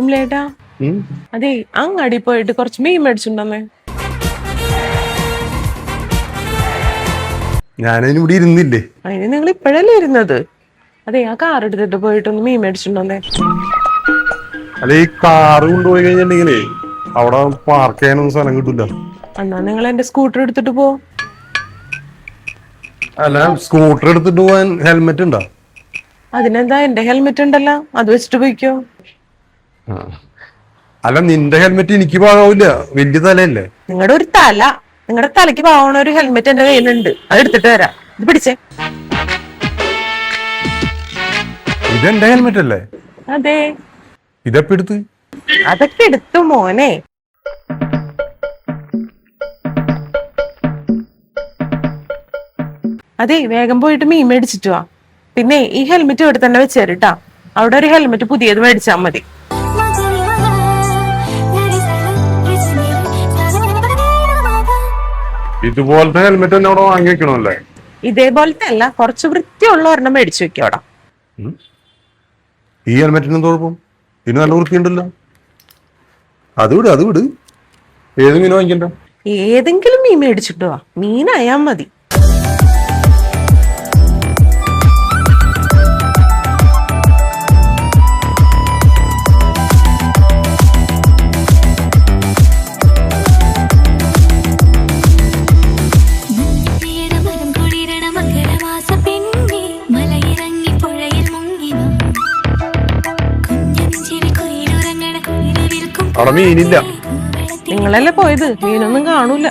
വിമലേട്ടാ അതെ അങ്ങാടി പോയിട്ട് കുറച്ച് മീൻ മേടിച്ചിട്ടുണ്ടെന്നേ? ഞാനതിന് ഇവിടെ ഇരുന്നില്ലേ? അതിന് നിങ്ങൾ ഇപ്പോഴല്ലേ ഇരുന്നത്? അതെ ആ കാർ എടുത്തിട്ട് പോയിട്ടൊന്ന് മീൻ മേടിച്ചിട്ടുണ്ടെന്നേ? അല്ല ഈ കാറ് കൊണ്ടുപോയി കഴിഞ്ഞിട്ടുണ്ടെങ്കിലേ അവിടെ പാർക്ക് ചെയ്യാനൊന്നും സ്ഥലം കിട്ടൂല. എന്നാ നിങ്ങൾ എന്റെ സ്കൂട്ടർ എടുത്തിട്ട് പോ. അല്ല സ്കൂട്ടർ എടുത്തിട്ട് പോവാൻ ഹെൽമെറ്റ് ഉണ്ടോ? അതിനെന്താ എന്റെ ഹെൽമെറ്റ് ഉണ്ടല്ലോ അത് വെച്ചിട്ട് പോയിക്കോ. അല്ല നിന്റെ ഹെൽമെറ്റ് എനിക്ക് പാകാവില്ല. വലിയ തലയല്ലേ? നിങ്ങളുടെ ഒരു തല. നിങ്ങളുടെ തലയ്ക്ക് പാകണ ഒരു ഹെൽമെറ്റ് എന്റെ കയ്യിലുണ്ട്. അത് എടുത്തിട്ട് വരാം. ഇത് പിടിച്ചേ. ഇത് എന്റെ ഹെൽമെറ്റ് അല്ലേ? അതെ. ഇതെപ്പോ എടുത്ത്? അതൊക്കെ എടുത്തു മോനെ. അതെ വേഗം പോയിട്ട് മീൻ മേടിച്ചിട്ട് വാ. പിന്നെ ഈ ഹെൽമെറ്റ് ഇവിടെ തന്നെ വെച്ചേരിട്ടാ അവിടെ ഒരു ഹെൽമെറ്റ് പുതിയത് മേടിച്ചാ മതി. ഇതുപോലത്തെ ഹെൽമെറ്റ് തന്നെ അവിടെ വാങ്ങി വെക്കണമല്ലേ? ഇതേപോലത്തെ അല്ല കുറച്ച് വൃത്തിയുള്ള ഒരെണ്ണം മേടിച്ചു വെക്കോ ഈ ഹെൽമെറ്റിന് എന്ത് കുഴപ്പം? ഇതിന് നല്ല വൃത്തിയുണ്ടല്ലോ. അത് വിട് അത് വിട്. ഏത് മീൻ വാങ്ങിക്കണ്ട? ഏതെങ്കിലും മീൻ മേടിച്ചിട്ട് വാ. മീനായാ മതി. അവിടെ മീനില്ല. നിങ്ങളല്ലേ പോയത്? മീനൊന്നും കാണൂല.